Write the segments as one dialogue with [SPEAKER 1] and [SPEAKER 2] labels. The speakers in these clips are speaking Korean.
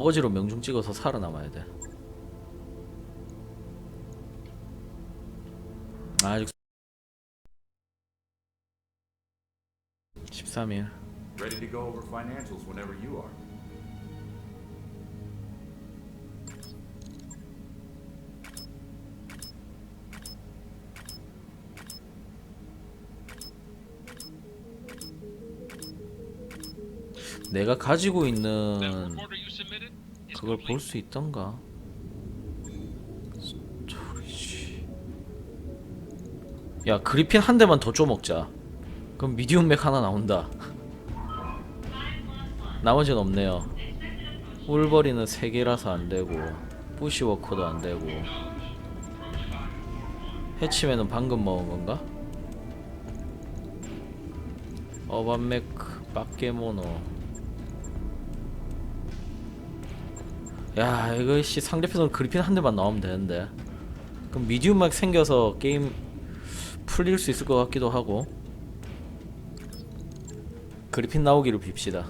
[SPEAKER 1] 어거지로 명중 찍어서 살아남아야 돼. 아직 13일.
[SPEAKER 2] Ready to go over financials whenever you are.
[SPEAKER 1] 내가 가지고 있는 그걸. 볼 수 있던가? 야 그리핀 한 대만 더 쪼먹자. 그럼 미디움 맥 하나 나온다. 나머지는 없네요. 울버리는 3개라서 안되고 부시워커도 안되고 해치맨은 방금 먹은 건가? 어반메크 빠케모노 야 이거 씨 상대편으로 그리핀 한 대만 나오면 되는데. 그럼 미디움 막 생겨서 게임 풀릴 수 있을 것 같기도 하고. 그리핀 나오기를 빕시다.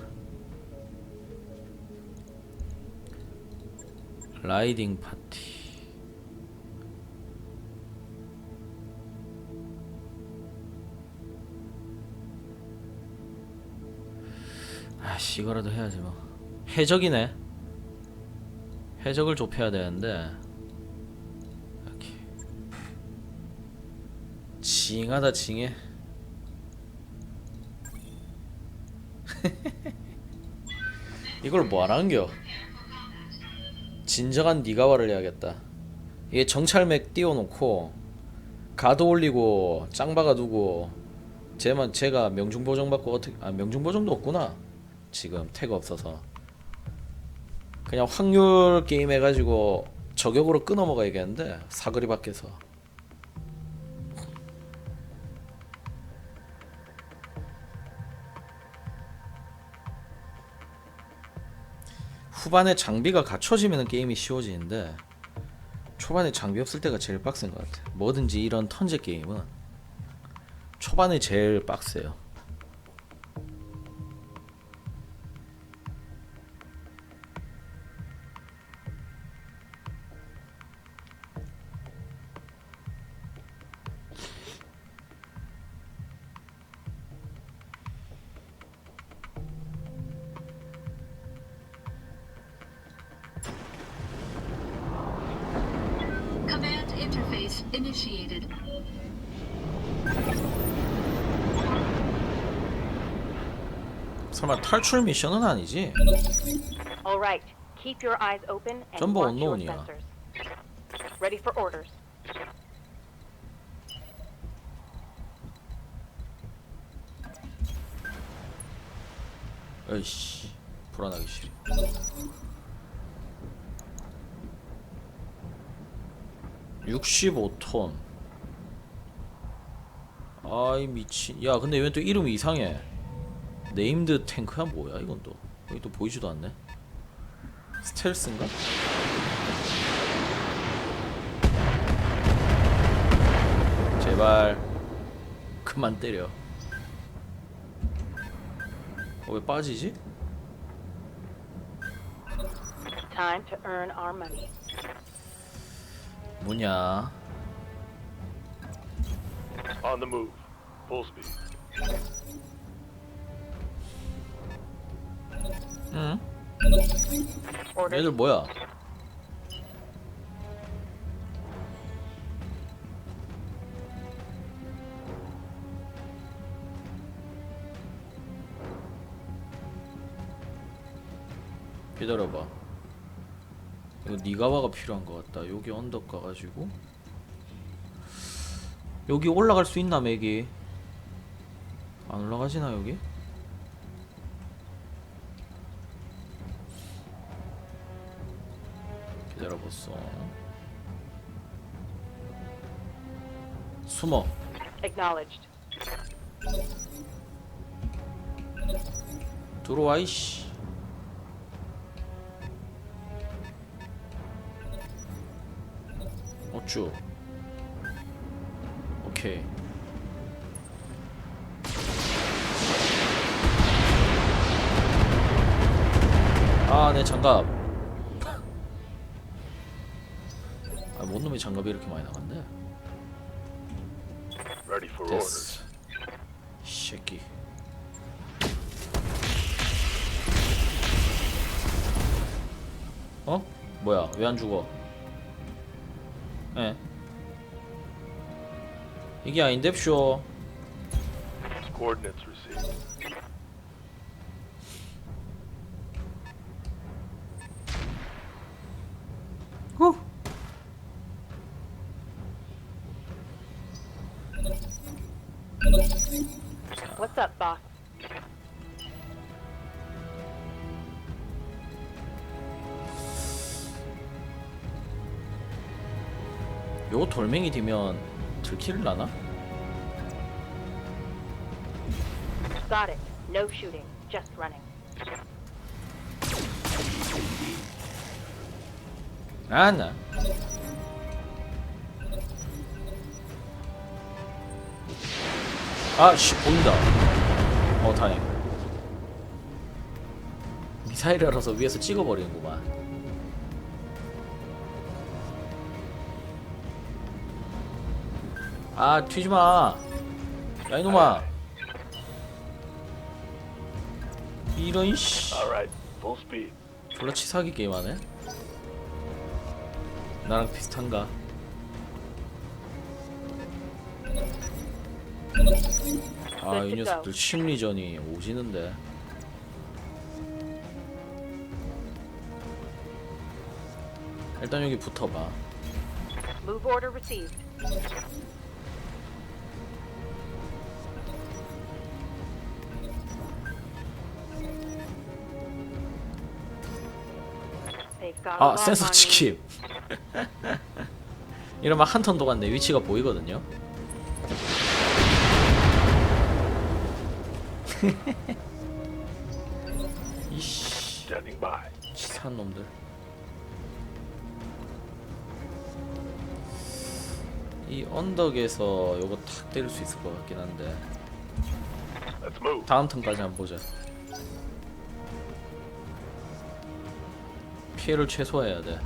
[SPEAKER 1] 라이딩 파티. 아씨 이거라도 해야지 뭐. 해적이네 해적을 좁혀야 되는데 이렇게. 징하다 징해. 이걸 뭐하란겨? 진정한 니가와를 해야겠다. 이게 정찰맥 띄워놓고 가도 올리고 짱박아 두고 쟤만 제가 명중보정 받고 어떻게 아 명중보정도 없구나. 지금 태그 없어서 그냥 확률 게임 해가지고 저격으로 끊어 먹어야겠는데 사거리 밖에서. 후반에 장비가 갖춰지면 게임이 쉬워지는데 초반에 장비 없을 때가 제일 빡센 것 같아 뭐든지 이런 턴제 게임은 초반에 제일 빡세요
[SPEAKER 3] interface initiated.
[SPEAKER 1] 설마 탈출 미션은 아니지?
[SPEAKER 4] All right. Keep your eyes open and
[SPEAKER 1] 전부
[SPEAKER 4] watch your
[SPEAKER 1] 언노운이야.
[SPEAKER 4] sensors. Ready for orders.
[SPEAKER 1] 에이씨 불안하기 싫어 (65톤) 아이 미친. 야 근데 왜또 이름이 이상해. 네임드 탱크야? 뭐야 이건 또? 여기 또 보이지도 않네. 스텔스인가? 제발 그만 때려. 어, 왜 빠지지?
[SPEAKER 4] Time to earn our money.
[SPEAKER 1] 뭐냐
[SPEAKER 5] On the move. Full speed.
[SPEAKER 1] 응? 얘들 뭐야? 기다려봐. 니가와가 필요한 것 같다. 여기 언덕 가가지고 여기 올라갈 수 있나 맥이? 안 올라가지나 여기? 기다려봤어. 숨어. 들어와 이씨. 쭉 오케이. 아내 장갑. 아뭔 놈의 장갑이 이렇게 많이 나갔네? 됐어. 새끼. 어? 뭐야? 왜 안 죽어? 예. 이게 아닌데 쇼.
[SPEAKER 5] Coordinates received.
[SPEAKER 1] 후.
[SPEAKER 4] What's up, boss?
[SPEAKER 1] 요 돌멩이 뒤면 들킬라나?
[SPEAKER 4] Got it. No shooting. Just running.
[SPEAKER 1] 아, 나. 아, 씨, 보인다. 어, 다행. 미사일이라서 위에서 찍어버리는구만. 아, 튀지 마. 야, 이놈아. 이런, 씨.
[SPEAKER 5] Full speed.
[SPEAKER 1] 졸라 치사하게 게임하네. 나랑 비슷한가? 아, 이 녀석들 심리전이 오지는데. 일단 여기 붙어봐.
[SPEAKER 4] Move order received.
[SPEAKER 1] 아,
[SPEAKER 4] lock
[SPEAKER 1] 센서. 치킴. 이러면 한턴 동안 내 위치가 보이거든요. 이씨. 치사한 놈들. 이 언덕에서 요거 탁 때릴 수 있을 것 같긴 한데. 다음 턴까지 한번 보자. 피해를 최소화해야 돼.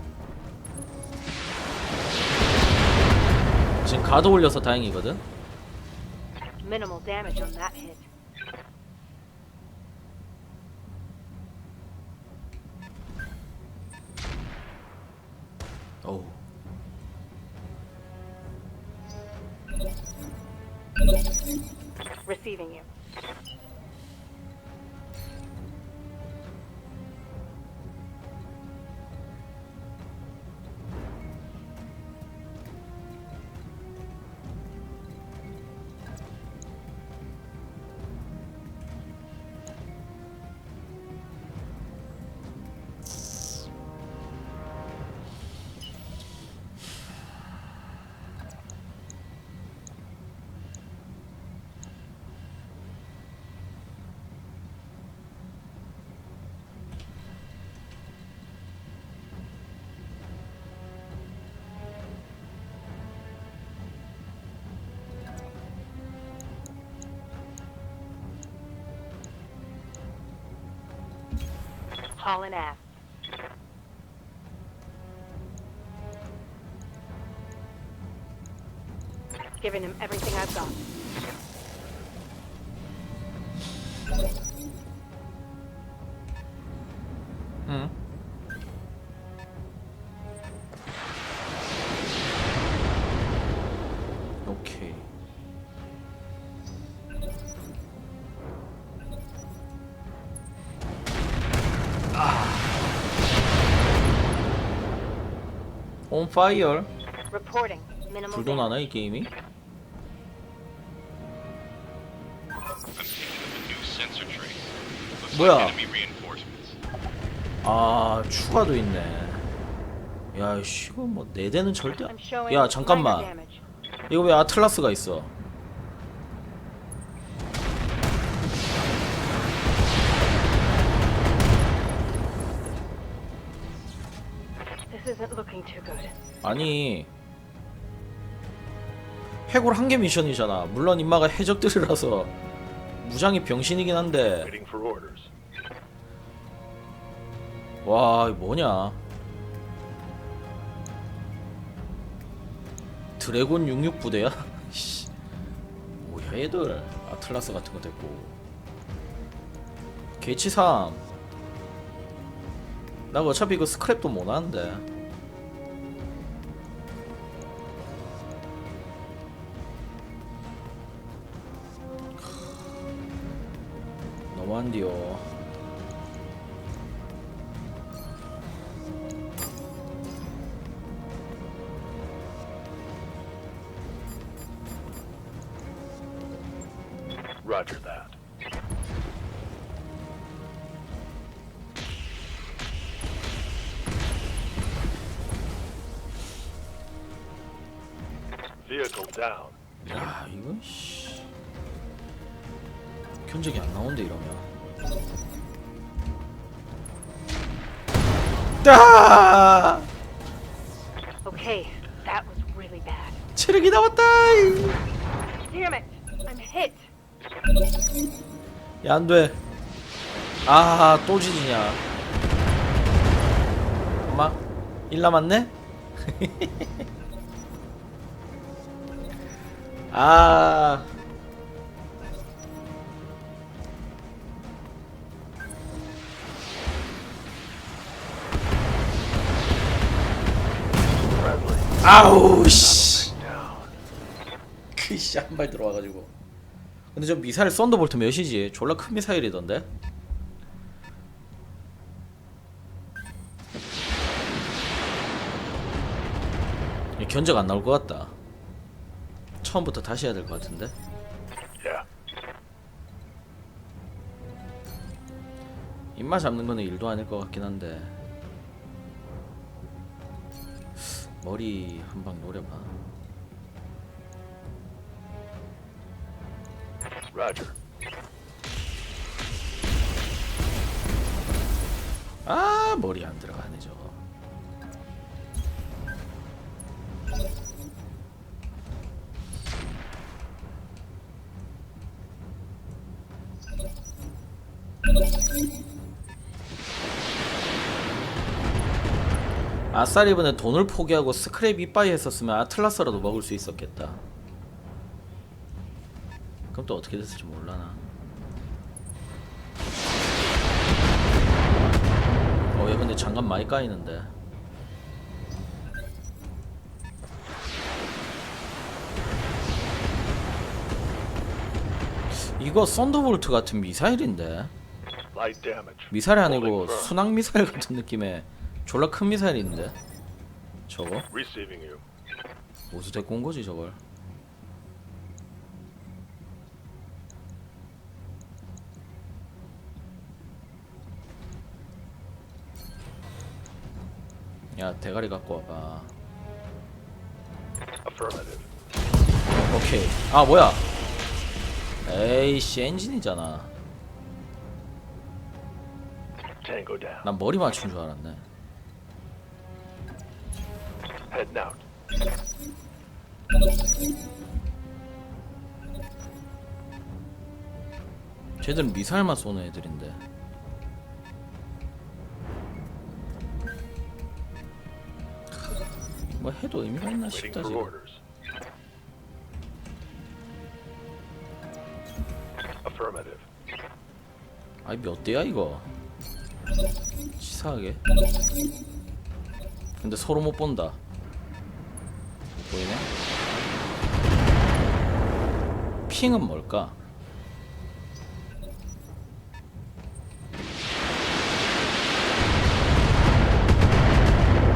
[SPEAKER 1] 지금 가드 올려서 다행이거든.
[SPEAKER 4] Calling ass. Giving him everything I've got.
[SPEAKER 1] 파이어.
[SPEAKER 4] Reporting. Minimal
[SPEAKER 1] 불도. 나나 이 게임이?
[SPEAKER 6] I'm picking up a new sensor trace. Looks
[SPEAKER 1] 뭐야?
[SPEAKER 6] like enemy reinforcements.
[SPEAKER 1] 아 추가도 있네. 야, 씨, 이거 뭐 네 대는 절대.
[SPEAKER 4] I'm showing
[SPEAKER 1] 야
[SPEAKER 4] minor
[SPEAKER 1] 잠깐만.
[SPEAKER 4] damage.
[SPEAKER 1] 이거 왜 아틀라스가 있어? 아니 해골 한 개 미션이잖아. 물론 인마가 해적들이라서 무장이 병신이긴 한데. 와 뭐냐? 드래곤 66 부대야? 씨. 뭐야 얘들 아틀라스 같은 거 됐고 개치 3. 나 어차피 이거 스크랩도 못 하는데. 너무한디 아
[SPEAKER 4] Okay, that was really bad.
[SPEAKER 1] 체력이 남았다
[SPEAKER 4] Damn it! I'm hit!
[SPEAKER 1] 야 안 돼 아 또 지지냐 엄마 일 남았네 아 아우 씨. 그씨 한 발 들어와가지고 근데 저 미사일 썬더볼트 몇이지? 졸라 큰 미사일이던데? 이 견적 안 나올 것 같다 처음부터 다시 해야 될 것 같은데. 입맛 잡는 거는 일도 아닐 것 같긴 한데 머리 한 방 노려봐
[SPEAKER 5] Roger.
[SPEAKER 1] 아 머리 안 들어가네 저 아싸리브는 돈을 포기하고 스크랩 이빠이 했었으면 아틀라스라도 먹을 수 있었겠다 그럼 또 어떻게 됐을지 몰라나 어, 얘 근데 장갑 많이 까이는데. 이거 썬더볼트 같은 미사일인데. 미사일이 아니고. 순항 미사일 같은 느낌의 졸라 큰 미사일인데? 저거?
[SPEAKER 5] Receiving you.
[SPEAKER 1] 어디서 데리고 온 거지 저걸. 야 대가리 갖고 와봐.
[SPEAKER 5] Affirmative.
[SPEAKER 1] 오케이. 아 뭐야? 에이씨 엔진이잖아.
[SPEAKER 5] Tango down.
[SPEAKER 1] 난 머리 맞춘 줄 알았네
[SPEAKER 5] Heading out.
[SPEAKER 1] 쟤들은 미사일만 쏘는 애들인데 뭐 해도 의미가 있나
[SPEAKER 5] Waiting
[SPEAKER 1] 싶다
[SPEAKER 5] for
[SPEAKER 1] 지금
[SPEAKER 5] orders. Affirmative.
[SPEAKER 1] 아이 몇 대야 이거 치사하게 근데 서로 못 본다 핑은 뭘까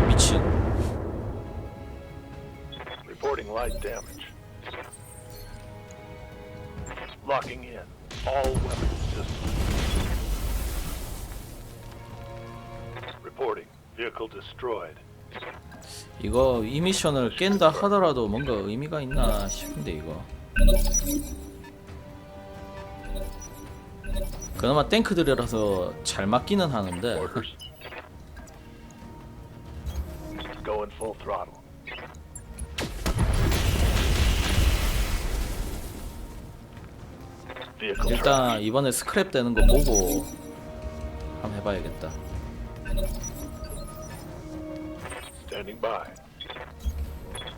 [SPEAKER 1] 미친
[SPEAKER 5] Reporting light damage. Locking in. All weapon systems. Reporting. Vehicle destroyed.
[SPEAKER 1] 이거 이 미션을 깬다 하더라도 뭔가 의미가 있나 싶은데 이거 그나마 탱크들이라서 잘 맞기는 하는데. 일단 이번에 스크랩 되는 거 보고 한번 해봐야겠다
[SPEAKER 5] Standing by.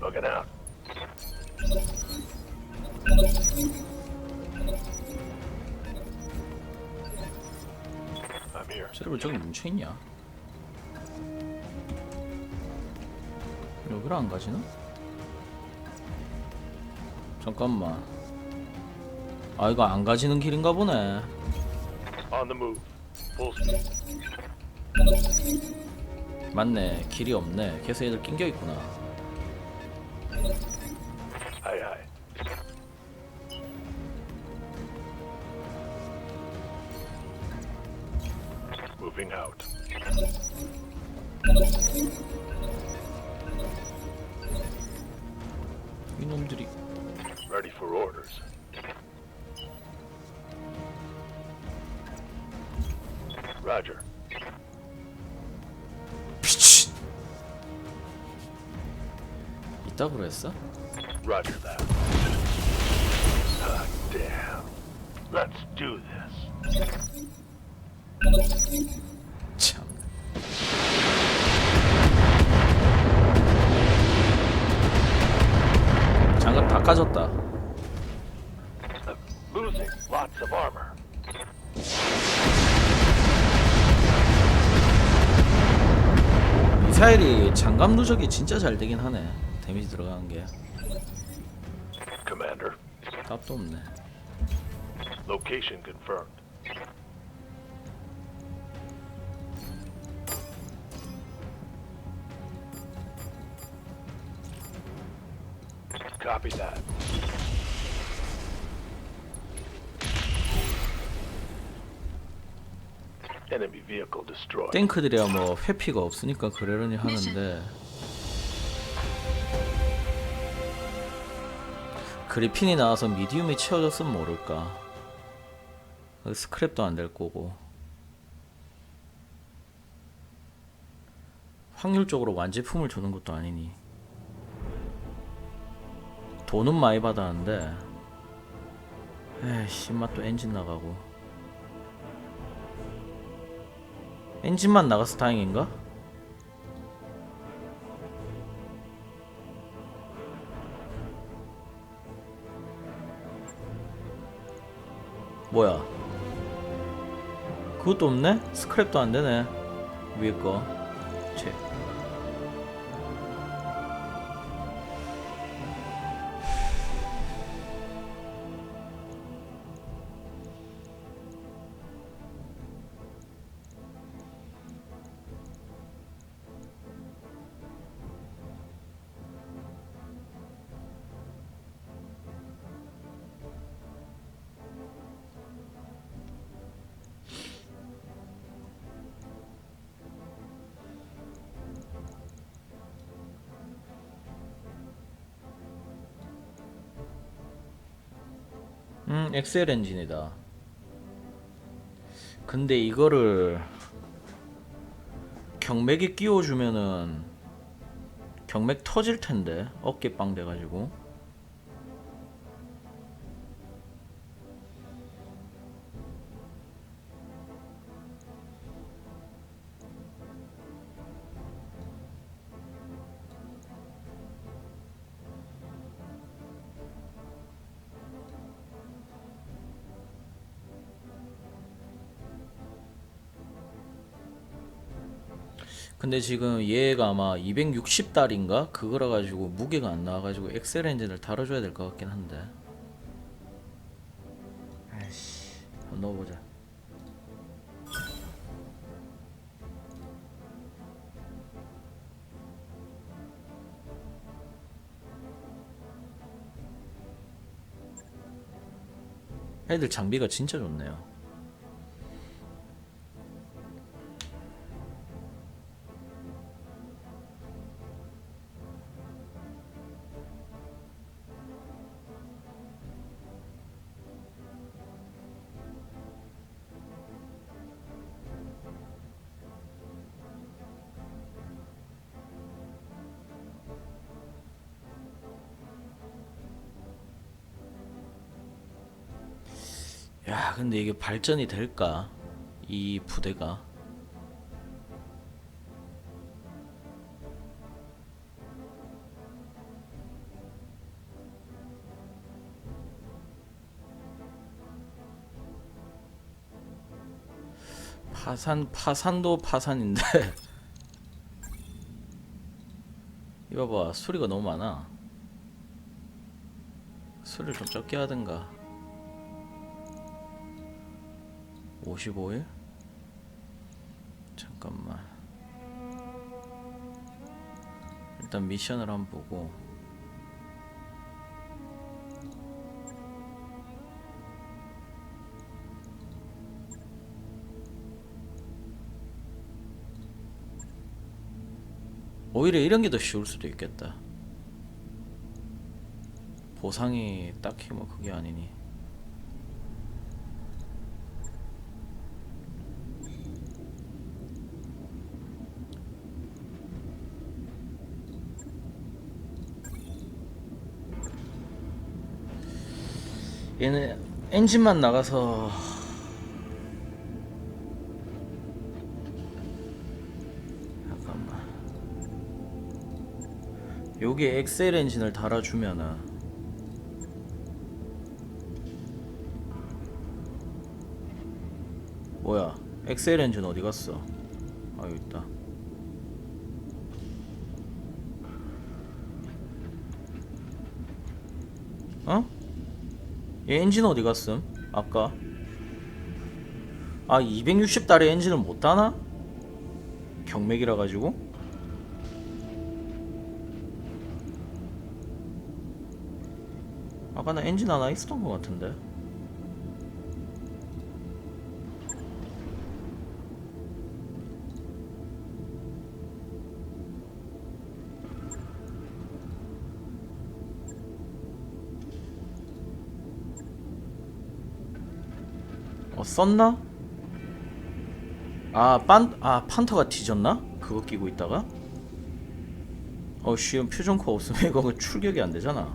[SPEAKER 5] Looking out. I'm here.
[SPEAKER 1] 쟤왜 저기 뭉쳐있냐? 여기로 안 가지나? 잠깐만 아 이거 안 가지는 길인가 보네. 맞네 길이 없네 계속 애들 낑겨있구나
[SPEAKER 5] Roger.
[SPEAKER 1] 미친 이따 그랬어?
[SPEAKER 5] Roger that. Ah, damn. Let's do this.
[SPEAKER 1] 참 장갑 다 까졌다
[SPEAKER 5] losing lots of armor.
[SPEAKER 1] 미사일이 장갑 누적이 진짜 잘 되긴 하네 데미지 들어가는 게
[SPEAKER 5] Commander,
[SPEAKER 1] 답도 없네
[SPEAKER 5] location confirmed. Copy that. Enemy vehicle destroyed.
[SPEAKER 1] 탱크들이야 뭐 회피가 없으니까 그러려니 하는데. 그리핀이 나와서 미디움이 채워졌으면 모를까. 스크랩도 안 될 거고. 확률적으로 완제품을 주는 것도 아니니. 돈은 많이 받았는데. 에이씨 인마 또 엔진 나가고 엔진만 나가서 다행인가? 뭐야? 그것도 없네? 스크랩도 안 되네. 위에 거. 채. 음, 엑셀 엔진이다. 근데 이거를 경맥에 끼워주면은 경맥 터질 텐데 어깨빵 돼가지고 근데 지금 얘가 아마 260달인가? 그거라 가지고 무게가 안 나와 가지고 엑셀 엔진을 달아줘야 될 것 같긴 한데. 아이씨. 한번 넣어보자. 애들 장비가 진짜 좋네요 야, 근데 이게 발전이 될까? 이 부대가. 파산, 파산도 파산인데. 이봐봐, 수리가 너무 많아. 수리를 좀 적게 하든가. 55일? 잠깐만 일단 미션을 한번 보고 오히려 이런 게 더 쉬울 수도 있겠다. 보상이 딱히 뭐 그게 아니니. 얘는 엔진만 나가서 잠깐만. 여기에 엑셀 엔진을 달아주면은 뭐야 엑셀 엔진 어디 갔어 아 여기 있다 어? 얘 엔진 어디 갔음? 아까 아 260달에 엔진을 못 다나? 경맥이라 가지고 아까 나 엔진 하나 있었던 것 같은데 썼나? 아, 빤, 아, 판터가 뒤졌나? 그거 끼고 있다가? 어, 쉬운 표정코 없으면 이거 출격이 안 되잖아.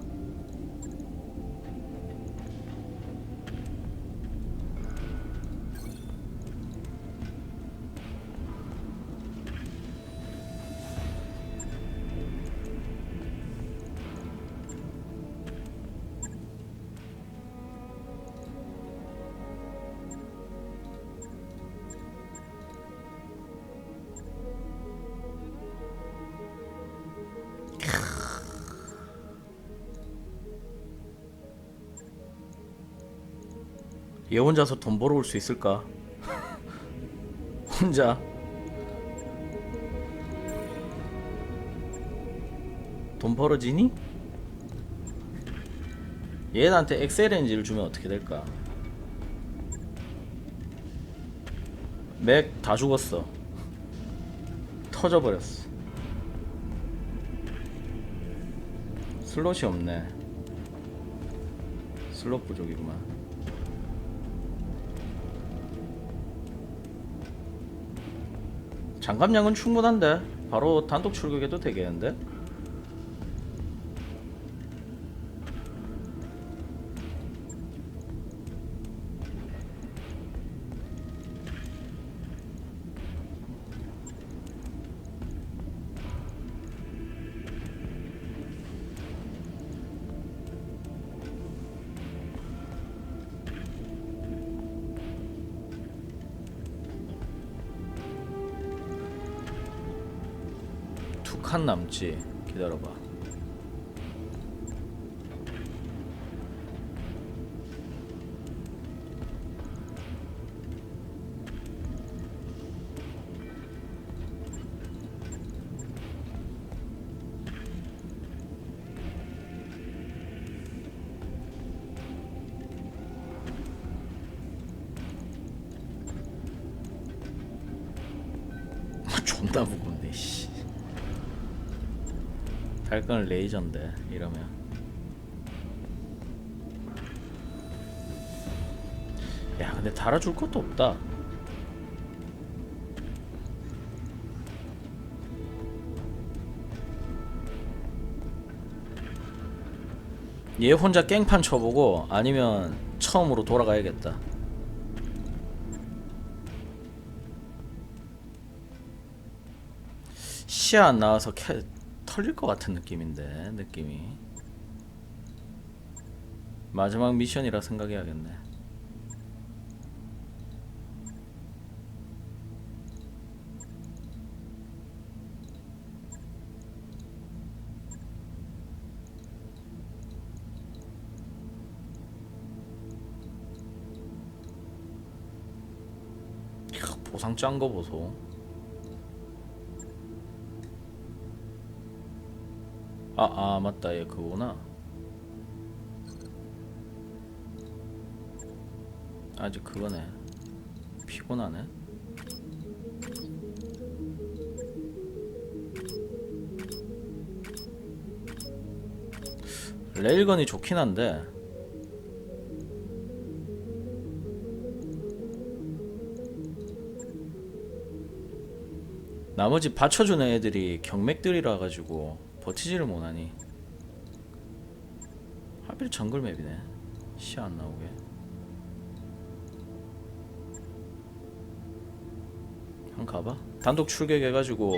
[SPEAKER 1] 얘 혼자서 돈 벌어올 수 있을까? 혼자 돈 벌어지니? 얘한테 엑셀렌지를 주면 어떻게 될까? 맥 다 죽었어 터져버렸어 슬롯이 없네 슬롯 부족이구만 장갑량은 충분한데 바로 단독 출격해도 되겠는데? 남지. 기다려봐. 존나 무거운데 씨 달건을 레이저인데 이러면. 야 근데 달아줄 것도 없다. 얘 혼자 깽판 쳐보고 아니면 처음으로 돌아가야겠다. 시야 안 나와서 캐, 털릴 것 같은 느낌인데 느낌이. 마지막 미션이라 생각해야겠네. 보상 짠 거 보소. 아, 아, 맞다. 얘 그거구나. 아직 그거네. 피곤하네. 레일건이 좋긴 한데 나머지 받쳐주는 애들이 경맥들이라 가지고 버티지를 못하니. 하필 정글 맵이네. 시 안 나오게. 한 가봐. 단독 출격해가지고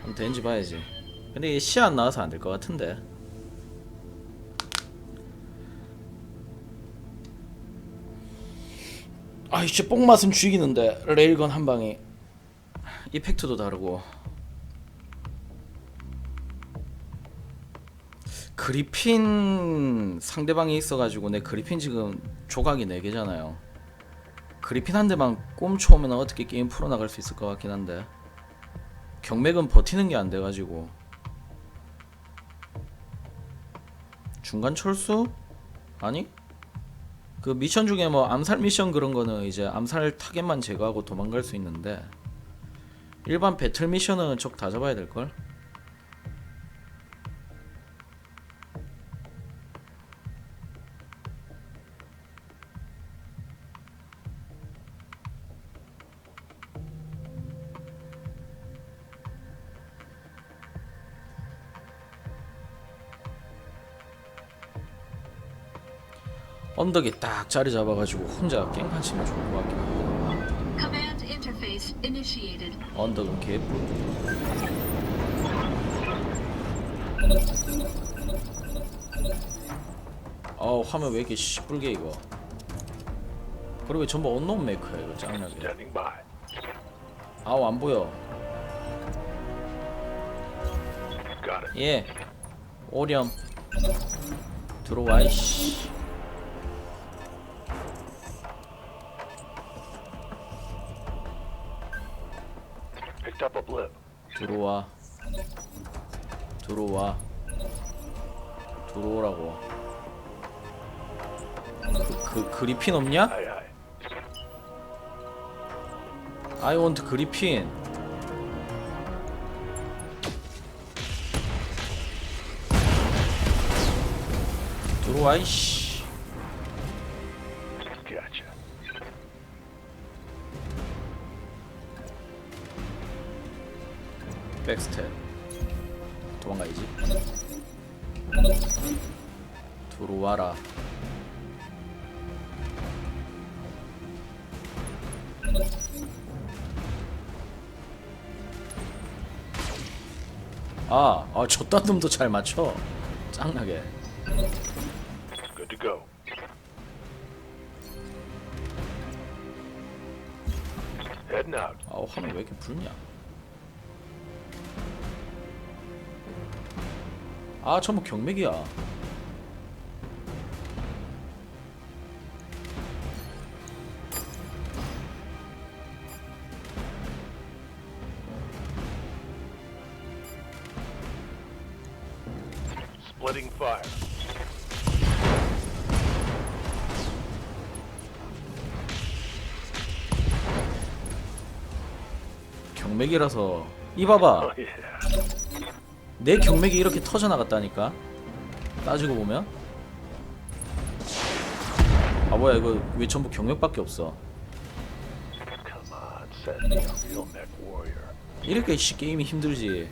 [SPEAKER 1] 한번 되는지 봐야지. 근데 이게 시 안 나와서 안 될 것 같은데. 아 이제 뽕맛은 죽이는데. 레일건 한 방이 이펙트도 다르고 그리핀 상대방이 있어가지고 내 그리핀 지금 조각이 4개잖아요 그리핀 한 대만 꼼쳐오면 어떻게 게임 풀어나갈 수 있을 것 같긴 한데 경맥은 버티는 게 안 돼가지고 중간 철수? 아니? 그 미션 중에 뭐 암살 미션 그런 거는 이제 암살 타겟만 제거하고 도망갈 수 있는데 일반 배틀 미션은 적 다 잡아야 될 걸. 언덕에 딱 자리 잡아가지고 혼자 깽판 치면 좋을 것 같긴 한데.
[SPEAKER 3] Command interface initiated.
[SPEAKER 1] 언덕은 개뿔. 아우 화면 왜 이렇게 시뿔게 이거? 그리고 전부 언노운 메이커야 이거
[SPEAKER 5] by.
[SPEAKER 1] 아우 안 보여.
[SPEAKER 5] Got it.
[SPEAKER 1] 예. 오렴. 들어와 이씨 그, 그리핀 없냐? I want 그리핀. 들어와 이씨. 백스텝. 도망가야지. 들어와라 아, 아, 저딴 놈도 잘 맞춰. 짱나게.
[SPEAKER 5] Good to go. Heading out.
[SPEAKER 1] 아, 화면 왜 이렇게 붉냐? 아, 전부 경맥이야.
[SPEAKER 5] Splitting fire.
[SPEAKER 1] 경맥이라서 이 봐봐.
[SPEAKER 5] Oh, yeah.
[SPEAKER 1] 내 경맥이 이렇게 터져 나갔다니까. 따지고 보면. 아 뭐야 이거 왜 전부 경맥밖에 없어?
[SPEAKER 5] Come on, send me a real neck warrior.
[SPEAKER 1] 이렇게 씨 게임이 힘들지.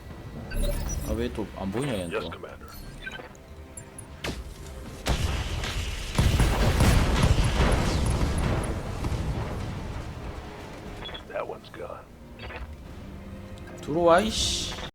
[SPEAKER 1] 아 왜 또 안 보이냐 얘는
[SPEAKER 5] Yes,
[SPEAKER 1] 또.
[SPEAKER 5] Commander. That